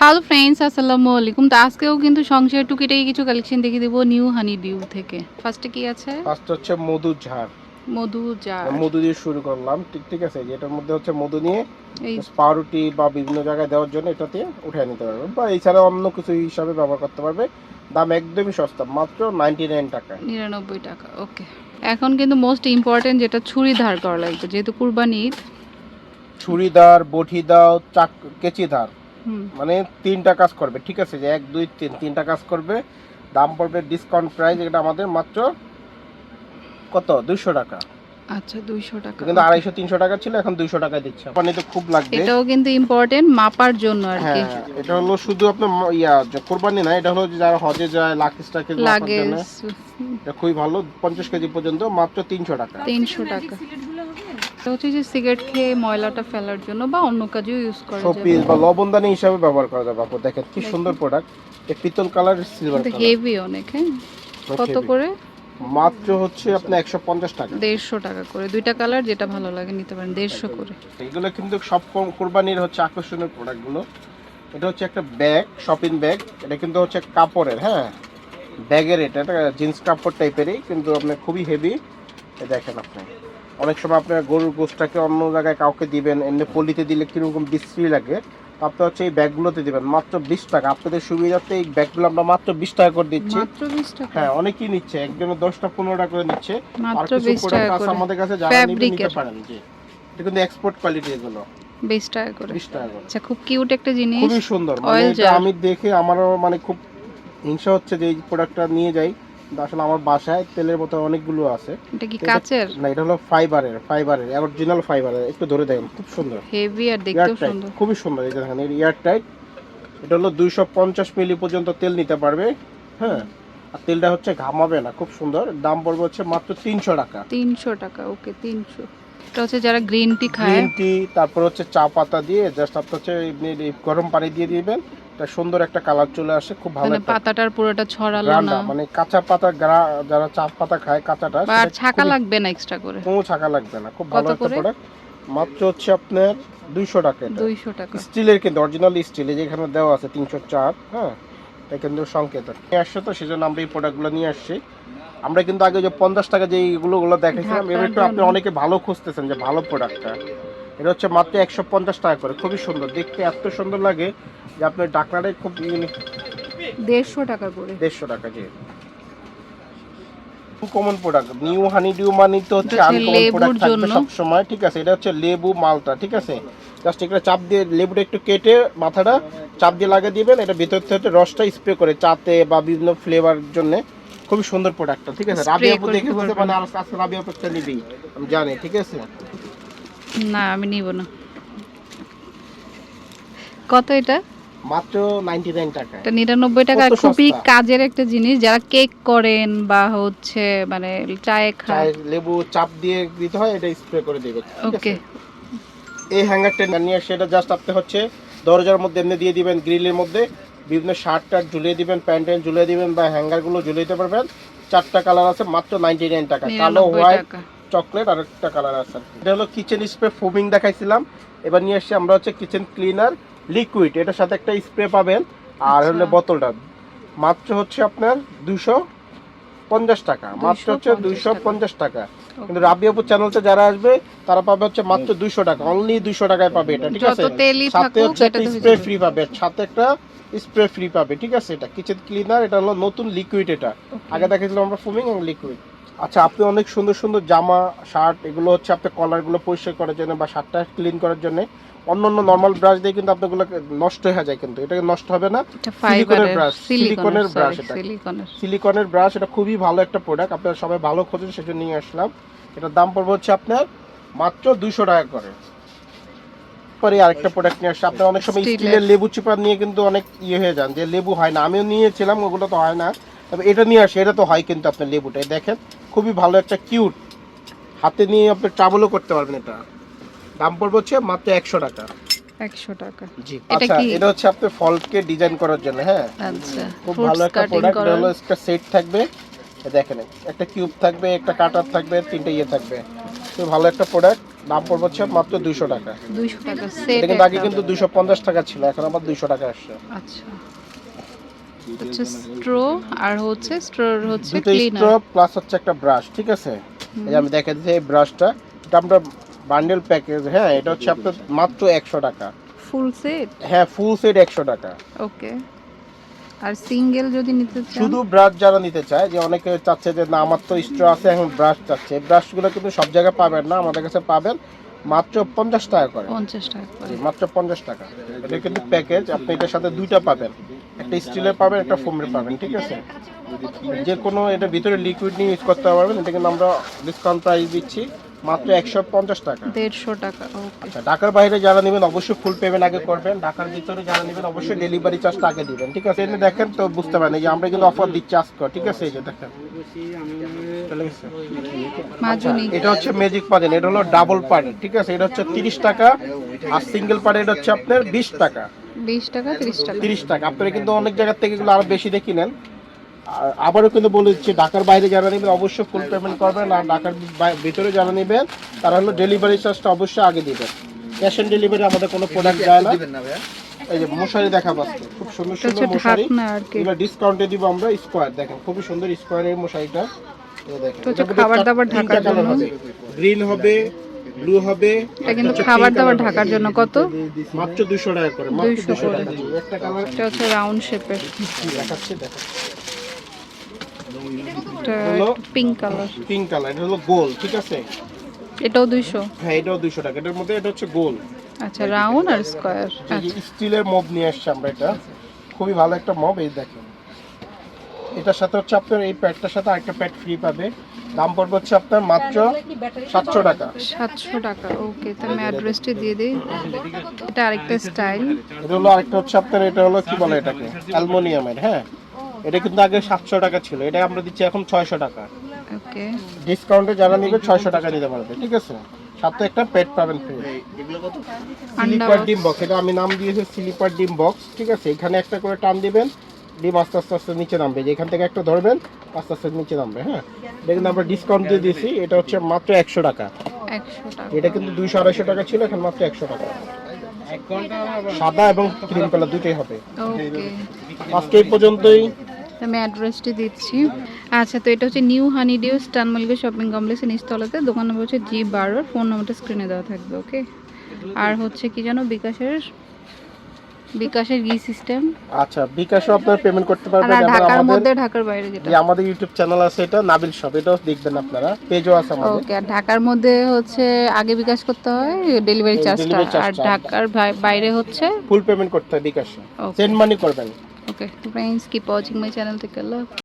Hello friends আসসালামু আলাইকুম তো আজকেও কিন্তু সংসার টুকিটাই কিছু কালেকশন দেখে দেবো নিউ হানি ডিউ থেকে। ফার্স্টে কি আছে? ফার্স্ট হচ্ছে মধু ঝাড়। মধু ঝাড়। মধু দিয়ে শুরু করলাম। ঠিক ঠিক আছে? যেটার মধ্যে হচ্ছে মধু নিয়ে এই পাউরুটি বা বিভিন্ন জায়গায় দেওয়ার জন্য এটাতে উঠে নিতে পারবে। বা এছাড়া অন্য কিছু হিসাবে ব্যবহার করতে পারবে। দাম একদমই সস্তা। মাত্র নাইনটি নাইন টাকায় নিরানব্বই টাকা। ওকে এখন কিন্তু মোস্ট ইম্পর্টেন্ট যেটা ছুরি ধার করা লাগবে। যেহেতু কুরবানি ঈদ। ছুরিদার বটি দাও চাক কেচি ধার হুম মানে তিনটা কাজ করবে ঠিক আছে? যে এক দুই তিন তিনটা কাজ করবে। দাম পড়বে ডিসকাউন্ট প্রাইস এটা আমাদের মাত্র কত? দুইশো টাকা। আচ্ছা টাকা। কিন্তু টাকা ছিল এখন টাকা দিচ্ছে। পানি তো খুব লাগবে। এটাও কিন্তু ইম্পর্টেন্ট মাপার জন্য আর কি। হ্যাঁ এটা হলো শুধু আপনার ইয়া কোরবানি না এটা হলো যারা হজে যায় লাখ টাকা লাগে এটা খুবই ভালো। পঞ্চাশ কেজি পর্যন্ত মাত্র তিনশো টাকা। তিনশো টাকা। এটা হচ্ছে যে সিগারেট খেয়ে ময়লাটা ফেলার জন্য বা অন্য কাজেও ইউজ করা যাবে। শোপিস বা লবণদানি হিসাবে ব্যবহার করা যাবে আপু। দেখেন কি সুন্দর প্রোডাক্ট এই পিতল কালার সিলভার কালার হেভি অনেক হ্যাঁ? কত করে? মাত্র হচ্ছে আপনি একশো পঞ্চাশ টাকা। দেড়শো টাকা করে। দুইটা কালার যেটা ভালো লাগে নিতে পারেন দেড়শো করে। এগুলো কিন্তু সব কোরবানির হচ্ছে আকর্ষণীয় প্রোডাক্টগুলো এটা হচ্ছে একটা ব্যাগ শপিং ব্যাগ এটা কিন্তু হচ্ছে কাপড়ের হ্যাঁ? ব্যাগের এটা এটা জিন্স কাপড় টাইপেরই কিন্তু আপনার খুবই হেভি দেখেন আপনি। অনেক সময় আপনার গরুর গোষ্ঠটাকে অন্য জায়গায় কাউকে দিবেন এমনি পলিতে দিলে কীরকম বিশ্রী লাগে আপনি হচ্ছে এই ব্যাগগুলোতে দিবেন মাত্র বিশ টাকা। আপনাদের সুবিধার্থে এই ব্যাগগুলো আমরা মাত্র বিশ টাকা করে দিচ্ছি। হ্যাঁ অনেকেই নিচ্ছে একজনের দশটা পনেরোটা করে নিচ্ছে। আর কিছু প্রোডাক্ট আমাদের কাছে যারা নিতে পারেন জি। এটা কিন্তু এক্সপোর্ট কোয়ালিটি এগুলো। বিশ টাকা করে। বিশ টাকা করে। আচ্ছা খুব কিউট একটা জিনিস। খুবই সুন্দর মানে। আমি দেখে আমারও মানে খুব হিংসা হচ্ছে যে এই প্রোডাক্টটা নিয়ে যাই। আসলে আমার বাসায় তেলের বোতল অনেকগুলো আছে। এটা কি কাচের? না এটা হলো ফাইবারের ফাইবারের অরিজিনাল ফাইবারের। একটু ধরে দেখেন খুব সুন্দর। হেভি আর দেখতেও সুন্দর। খুবই সুন্দর। এই যে দেখেন এয়ার টাইট এটা হলো দুইশো পঞ্চাশ মিলি পর্যন্ত তেল নিতে পারবে। হ্যাঁ? আর তেলটা হচ্ছে ঘামাবে না খুব সুন্দর। দাম পড়বে হচ্ছে মাত্র তিনশো টাকা। তিনশো টাকা ওকে তিনশো। এটা হচ্ছে যারা গ্রিন টি খায়। গ্রিন টি তারপর হচ্ছে চা পাতা দিয়ে জাস্ট আপনার হচ্ছে এমনি গরম পানি দিয়ে দিবেন। এটা সুন্দর একটা কালার চলে আসে খুব ভালো মানে পাতাটার পুরোটা ছড়ালো না। মানে কাঁচা পাতা যারা চা পাতা খায় কাঁচাটা আর ছাকা লাগবে না এক্সট্রা করে? কোনো ছাকা লাগবে না খুব ভালো একটা প্রোডাক্ট মাত্র হচ্ছে আপনার দুইশো টাকা দুইশো টাকা। স্টিলের কিন্তু অরিজিনাল স্টিল যেখানে দেওয়া আছে তিনশো চার হ্যাঁ? এটা কিন্তু সংকেত। নিয়ে আসছে তো সেজন্য আমরা এই প্রোডাক্টগুলো নিয়ে আসছি। আমরা কিন্তু আগে যে পঞ্চাশ টাকা যে এইগুলো গুলো দেখেছিলাম এবার একটু আপনি অনেকে ভালো খুঁজতেছেন যে ভালো প্রোডাক্টটা এটা হচ্ছে মাত্র একশো পঞ্চাশ টাকা করে খুবই সুন্দর। দেখতে এত সুন্দর লাগে যে আপনার ডাকনাটাই খুব দেড়শো টাকা করে। দেড়শো টাকা যে common product new honey dew money তো হচ্ছে আনকমন প্রোডাক্ট থাকবে জন্য। ঠিক আছে? এটা হচ্ছে লেবু মালটা ঠিক আছে? জাস্ট একটা চাপ দিয়ে লেবুটা একটু কেটে মাথাটা চাপ দিয়ে লাগিয়ে দিবেন। এটা ভিতর থেকে রসটা স্প্রে করে চাতে বা বিভিন্ন ফ্লেভার জন্য। খুবই সুন্দর প্রোডাক্টটা ঠিক আছে? Spray রাবি আপু দেখে বলতে পারবেন। মানে আর আজকে রাবি আপু একটা নিবি আমি জানি ঠিক আছে? না আমি নিব না। কত এটা? মাত্র নাইনটি নাইন টাকা। এটা নিরানব্বই টাকা কত খুবই কাজের একটা জিনিস। যারা কেক করেন বা হচ্ছে মানে চায়ে খায় লেবু চাপ দিয়ে দিতে হয় এটা স্প্রে করে দিবে ঠিক আছে? ওকে এই হ্যাঙ্গারটা নিয়ে সেটা জাস্ট আপনি হচ্ছে দরজার মধ্যে এমনি দিয়ে দিবেন গ্রিলের মধ্যে। বিভিন্ন শার্ট টার্ট ঝুলিয়ে দিবেন ট্যান্ট ঝুলিয়ে দিবেন বা হ্যাঙ্গারগুলো ঝুলিয়ে দিতে পারবেন। চারটা কালার আছে মাত্র নাইনটি নাইন টাকা। কালো হোয়াইট চকলেট আর একটা কালার আছে। এটা হলো কিচেন স্প্রে ফোমিং দেখাইছিলাম। এবার নিয়ে এসেছি আমরা হচ্ছে কিচেন ক্লিনার লিকুইড এটার সাথে একটা স্প্রে পাবেন। আর হলো আচ্ছা। বোতলটা। মাত্র হচ্ছে আপনার দুশো পঞ্চাশ টাকা। মাত্র হচ্ছে 250 দুইশো পঞ্চাশ টাকা। কিন্তু রাবি রাবিয়াপুর চ্যানেলতে যারা আসবে তারা পাবে হচ্ছে মাত্র দুইশো টাকা। অনলি দুইশো টাকায় পাবে এটা ঠিক আছে? সাথে হচ্ছে একটা স্প্রে ফ্রি পাবে। সাথে একটা স্প্রে ফ্রি পাবে ঠিক আছে? এটা কিচেন ক্লিনার এটা হলো নতুন লিকুইড এটা। আগে দেখেছিলাম আমরা ফুমিং এবং লিকুইড আচ্ছা আপনি অনেক সুন্দর সুন্দর জামা শার্ট এগুলো হচ্ছে আপনি কলারগুলো পরিষ্কার করার জন্য বা শার্টটা ক্লিন করার জন্য অন্য অন্য নর্মাল ব্রাশ দিয়ে কিন্তু আপনাগুলো নষ্ট হয়ে যায় কিন্তু। এটাকে নষ্ট হবে না। এটা সিলিকনের ব্রাশ সিলিকনের ব্রাশ এটা। সিলিকনের সিলিকনের ব্রাশ এটা খুবই ভালো একটা প্রোডাক্ট আপনারা সবাই ভালো খোঁজেন সেজন্য নিয়ে আসলাম। এটার দাম পড়বে হচ্ছে আপনার মাত্র দুইশো টাকা করে। পরে আরেকটা প্রোডাক্ট নিয়ে আসছে। আপনারা অনেক সময় স্টিলের লেবু চিপা নিয়ে কিন্তু অনেক ইয়ে হয়ে যান যে লেবু হয় না। আমিও নিয়েছিলাম ওগুলো তো হয় না। তবে এটা নিয়ে আসে এটা তো হয় কিন্তু আপনার লেবুটা দেখেন খুবই ভালো একটা কিউট হাতে নিয়ে আপনি ট্রাভেলও করতে পারবেন এটা। দাম পড়বে হচ্ছে মাত্র একশো টাকা। একশো টাকা। জি আচ্ছা এটা হচ্ছে আপনি ফলকে ডিজাইন করার জন্য হ্যাঁ? আচ্ছা খুব ভালো একটা প্রোডাক্ট হলো একটা সেট থাকবে। দেখেন একটা কিউব থাকবে একটা কাটার থাকবে তিনটে ইয়ে থাকবে। খুব ভালো একটা প্রোডাক্ট দাম পড়বে হচ্ছে মাত্র দুইশো টাকা। দুইশো টাকা সেট কিন্তু আগে কিন্তু দুইশো পঞ্চাশ টাকা ছিল এখন আবার দুইশো টাকা আসছে। আচ্ছা। হচ্ছে স্ট্রো আর হচ্ছে স্ট্রোর হচ্ছে ক্লিনার। স্ট্র প্লাস হচ্ছে একটা ব্রাশ ঠিক আছে? এই আমি দেখা দিচ্ছি এই ব্রাশটা। এটা আমরা বান্ডেল প্যাকেজ হ্যাঁ এটা হচ্ছে আপনার মাত্র একশো টাকা। ফুল সেট হ্যাঁ ফুল সেট একশো টাকা। ওকে আর সিঙ্গেল যদি নিতে চান? শুধু ব্রাশ যারা নিতে চায় যে অনেকে চাচ্ছে যে না আমার তো স্ট্র আছে এখন ব্রাশ চাচ্ছে। ব্রাশগুলো কিন্তু সব জায়গায় পাবেন না আমাদের কাছে পাবেন মাত্র পঞ্চাশ টাকা করে। পঞ্চাশ টাকা করে। মাত্র পঞ্চাশ টাকা। এটা কিন্তু প্যাকেজ আপনি এটার সাথে দুইটা পাবেন। একটা স্টিলের পাবেন একটা ফোমের পাবেন ঠিক আছে? যে কোনো এটা ভিতরে লিকুইড নিয়ে ইউজ করতে পারবেন এটা কিন্তু আমরা ডিসকাউন্ট প্রাইস দিচ্ছি। মাত্র একশো পঞ্চাশ টাকা। দেড়শো টাকা আচ্ছা ঢাকার বাইরে যারা নেবেন অবশ্যই ফুল পেমেন্ট আগে করবেন। ঢাকার ভিতরে যারা নেবেন অবশ্যই ডেলিভারি চার্জটা আগে দিবেন। ঠিক আছে এনে দেখেন তো বুঝতে পারেন যে আমরা কিন্তু অফার দিচ্ছি আজকে। ঠিক আছে এই যে দেখেন? মাজুনি এটা হচ্ছে ম্যাজিক পাজেন এটা হলো ডাবল পার্ট ঠিক আছে এটা হচ্ছে তিরিশ টাকা আর সিঙ্গেল পার্ট এটা হচ্ছে আপনার বিশ টাকা। বিশ টাকা তিরিশ টাকা। তিরিশ টাকা। আপনারা কিন্তু অনেক জায়গার থেকে এগুলো আরও বেশি দেখি নেন। আবারও কিন্তু বলে দিচ্ছি ঢাকার বাইরে যারা নেবেন অবশ্যই ফুল পেমেন্ট করবেন আর ঢাকার ভিতরে যারা নেবেন তারা হলো ডেলিভারি চার্জটা অবশ্যই আগে দিবেন। ক্যাশ অন ডেলিভারি আমাদের কোনো প্রোডাক্ট যায় না। এই যে মশারি দেখা পাচ্ছে খুব সুন্দর সুন্দর মশারি। এগুলো ডিসকাউন্টে দিব আমরা স্কোয়ার দেখেন খুবই সুন্দর স্কোয়ারের মশারিটা। খাবার দাবার ঢাকার জন্য। গ্রিন হবে ব্লু হবে এটা কিন্তু খাবার দাবার ঢাকার জন্য কত? মাত্র দুশো টাকা করে মাত্র 200 টাকা। একটা কালার এটা হচ্ছে রাউন্ড শেপের দেখাচ্ছি দেখো এটা হলো? পিঙ্ক কালার পিঙ্ক কালার এটা হলো গোল ঠিক আছে? এটাও দুইশো। হ্যাঁ এটাও দুশো টাকা। এটার মধ্যে এটা হচ্ছে গোল আচ্ছা রাউন্ড আর স্কোয়ার আচ্ছা। স্টিলের মব নিয়ে আসছে আমরা এটা। খুবই ভালো একটা মব এই দেখেন। এটার সাথে হচ্ছে আপনার এই প্যাডটার সাথে আরেকটা প্যাড ফ্রি পাবে। দাম পড়বে হচ্ছে আপনার মাত্র সাতশো টাকা। সাতশো টাকা ওকে তো আমি অ্যাড্রেসটি দিয়ে দিই। এটা আরেকটা স্টাইল এটা হলো আরেকটা হচ্ছে আপনার এটা হলো কি বলে এটাকে? অ্যালুমিনিয়ামের হ্যাঁ? এটা কিন্তু আগে সাতশো টাকা ছিল। এটা আমরা দিচ্ছি এখন ছয়শো টাকা। ওকে। ডিসকাউন্টে যারা নিবে ছয়শো টাকা দিতে পারবে ঠিক আছে? সাথে একটা পেট পাবেন ফ্রি স্লিপার ডিম বক্স এটা আমি নাম দিয়েছি স্লিপার ডিম বক্স ঠিক আছে? এখানে একটা করে টান দিবেন ডিম আস্তে আস্তে আস্তে নিচে নামবে। যে এখান থেকে একটা ধরবেন আস্তে আস্তে নিচে নামবে হ্যাঁ? দেখুন আমরা ডিসকাউন্ট দিয়ে দিয়েছি এটা হচ্ছে মাত্র একশো টাকা। এটা কিন্তু দুইশো আড়াইশো টাকা ছিল এখন মাত্র একশো টাকা। সাদা এবং ক্রিম কালার দুটোই হবে। ওকে। আজকে এই পর্যন্তই। আমি অ্যাড্রেসটি দিচ্ছি। আচ্ছা তো এটা হচ্ছে নিউ হানি ডিউ স্টান মালিকা শপিং কমপ্লেক্সের নিচতলাতে। দোকান নম্বর হচ্ছে জি বারোর ফোন নম্বরটা স্ক্রিনে দেওয়া থাকবে ওকে আর হচ্ছে কি জানো বিকাশের বিকাশের ই সিস্টেম আচ্ছা বিকাশও আপনারা পেমেন্ট করতে পারবেন। ঢাকার মধ্যে ঢাকার বাইরে যেটা। আমাদের ইউটিউব চ্যানেল আছে এটা নাবিল শপ এটাও দেখবেন আপনারা। পেজও আছে আমাদের। ওকে আর ঢাকার মধ্যে হচ্ছে আগে বিকাশ করতে হয় ডেলিভারি চার্জটা আর ঢাকার বাইরে হচ্ছে ফুল পেমেন্ট করতে হয় বিকাশে। সেন্ড মানি করবেন। Okay friends keep watching my channel থেকে আল্লাহ হাফেজ।